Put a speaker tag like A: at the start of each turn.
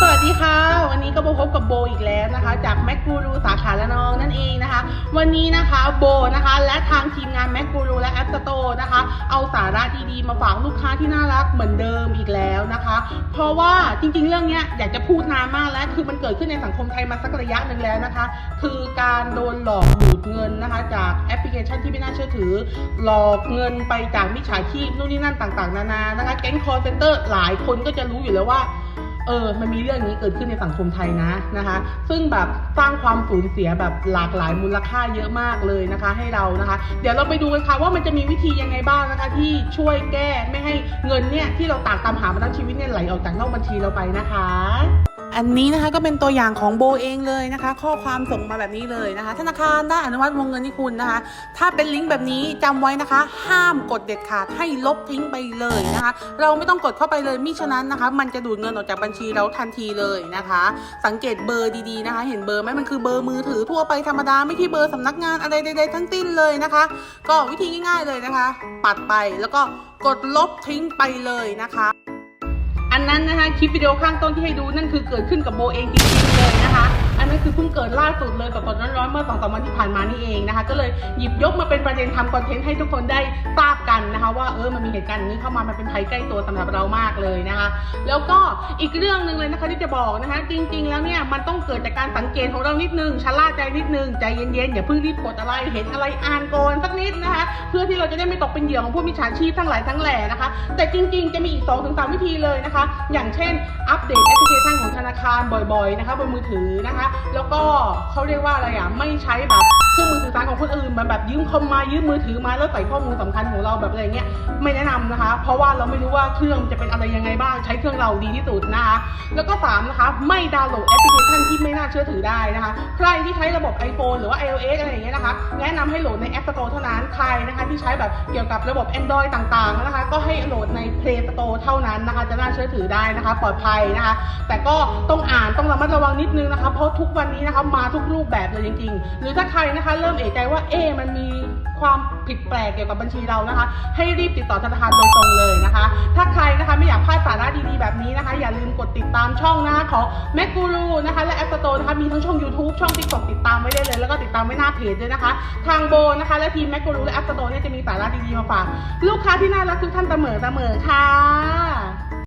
A: สวัสดีค่ะ วันนี้ก็มาพบกับโบอีกแล้วนะคะ จากแม c กูรูสาขาละนองนั่นเองนะคะ วันนี้นะคะโบนะคะ และทางทีมงานแม c กูรูและแอปสโตนะคะ เอาสาระดีๆ มาฝากลูกค้าที่น่ารักเหมือนเดิมอีกแล้วนะคะ เพราะว่าจริงๆ เรื่องเนี้ยอยากจะพูดนานมากแล้ว คือมันเกิดขึ้นในสังคมไทยมาสักระยะหนึ่งแล้วนะคะ คือการโดนหลอกดูดเงินนะคะ จากแอปพลิเคชันที่ไม่น่าเชื่อถือ หลอกเงินไปจากมิจฉาชีพนู่นนี่นั่นต่าง ๆ นานานะคะแก๊งคอร์เซนเตอร์หลายคนก็จะรู้อยู่แล้วว่า เออ มันมีเรื่องนี้เกิดขึ้นในสังคมไทยนะนะคะ ซึ่งแบบสร้างความสูญเสียแบบหลากหลายมูลค่าเยอะมากเลยนะคะ ให้เรานะคะ เดี๋ยวเราไปดูกันค่ะว่ามันจะมีวิธียังไงบ้างนะคะ ที่ช่วยแก้ไม่ให้เงินเนี่ยที่เราตากตามหามาทั้งชีวิตเนี่ยไหลออกจากนอกบัญชีเราไปนะคะ อันนี้นะคะก็เป็นตัวอย่างของโบเองเลยนะคะ ข้อความส่งมาแบบนี้เลยนะคะ ธนาคารได้อนุมัติวงเงินให้คุณนะคะ ถ้าเป็นลิงก์แบบนี้จำไว้นะคะ ห้ามกดเด็ดขาดให้ลบทิ้งไปเลยนะคะ เราไม่ต้องกดเข้าไปเลยมิฉะนั้นนะคะ มันจะดูดเงินออกจากบัญชีเราทันทีเลยนะคะ สังเกตเบอร์ดีๆนะคะ เห็นเบอร์ไหมมันคือเบอร์มือถือทั่วไปธรรมดาไม่ใช่เบอร์สำนักงานอะไรใดๆทั้งสิ้นเลยนะคะ ก็วิธีง่าย ๆเลยนะคะ ปัดไปแล้วก็กดลบทิ้งไปเลยนะคะ นั้นนะคะคลิปวิดีโอข้างต้นที่ให้ดูนั่นคือเกิดขึ้นกับโบเองจริงๆเลยนะคะ อันนั้นคือเพิ่งเกิดล่าสุดเลยสดๆร้อนๆเมื่อสองสามวันที่ผ่านมานี่เองนะคะ ก็เลยหยิบยกมาเป็นประเด็นทำคอนเทนต์ให้ทุกคนได้ทราบกันนะคะ ว่าเออมันมีเหตุการณ์อย่างนี้เข้ามามันเป็นภัยใกล้ตัวสำหรับเรามากเลยนะคะ แล้วก็อีกเรื่องหนึ่งเลยนะคะที่จะบอกนะคะ จริง ๆ แล้วเนี่ยมันต้องเกิดจากการสังเกตของเรานิดนึงชะล่าใจนิดนึงใจเย็นๆอย่าเพิ่งรีบกดอะไรเห็นอะไรอ่านก่อนสักนิดนะคะ เพื่อที่เราจะได้ไม่ตกเป็นเหยื่อของพวกมิจฉาชีพทั้งหลายทั้งแหล่นะคะ แต่จริง ๆ จะมีอีก2อถึงสวิธีเลยนะคะ อย่างเช่น อัปเดตแอปพลิเคชันของธนาคารบ่อยๆนะคะบนมือถือนะคะแล้วก็เขาเรียกว่าอะไรอะไม่ใช้แบบเครื่องมือสื่อสารของคนอื่นมันแบบยืมคอมมายืมมือถือมาแล้วใส่ข้อมูลสำคัญของเราแบบอะไรเงี้ยไม่แนะนำนะคะ เพราะว่าเราไม่รู้ว่าเครื่องจะเป็นอะไรยังไงบ้างใช้เครื่องเราดีที่สุดนะคะแล้วก็สามนะคะไม่ดาวน์โหลดแอปพลิเคชันที่ไม่น่าเชื่อถือได้นะคะ ใครที่ใช้ระบบ iPhone หรือว่า iOS อะไรอย่างเงี้ยนะคะ แนะนำให้โหลดใน App Store เท่านั้นใครนะคะที่ใช้แบบเกี่ยวกับระบบ Android ต่างๆนะคะ ก็ให้โหลดใน Play Store เท่านั้นนะคะ จะน่าเชื่อถือได้นะคะ ปลอดภัยนะคะ แต่ก็ต้องอ่านต้องระมัดระวังนิดนึงนะคะเพราะทุุกวันนี้นะคะมาทุกรูปแบบเลยจริง ๆ หรือถ้าใครนะคะเริ่มเอะใจว่าเอ๊มันมีความผิดแปลกเกี่ยวกับบัญชีเรานะคะ ให้รีบติดต่อธนาคารโดยตรงเลยนะคะ ถ้าใครนะคะไม่อยากพลาดสาระดีๆแบบนี้นะคะ อย่าลืมกดติดตามช่องนะคะของแมกกูรูนะคะและแอปสโตนะคะมีทั้งช่อง YouTube ช่อง TikTok ติดตามไว้ได้เลย แล้วก็ติดตามไว้หน้าเพจด้วยนะคะ ทางโบนะคะและทีมแมกกูรูและแอปสโตเนี่ยจะมีสาระดีๆมาฝากลูกค้าที่น่ารักทุกท่านเสมอเสมอค่ะ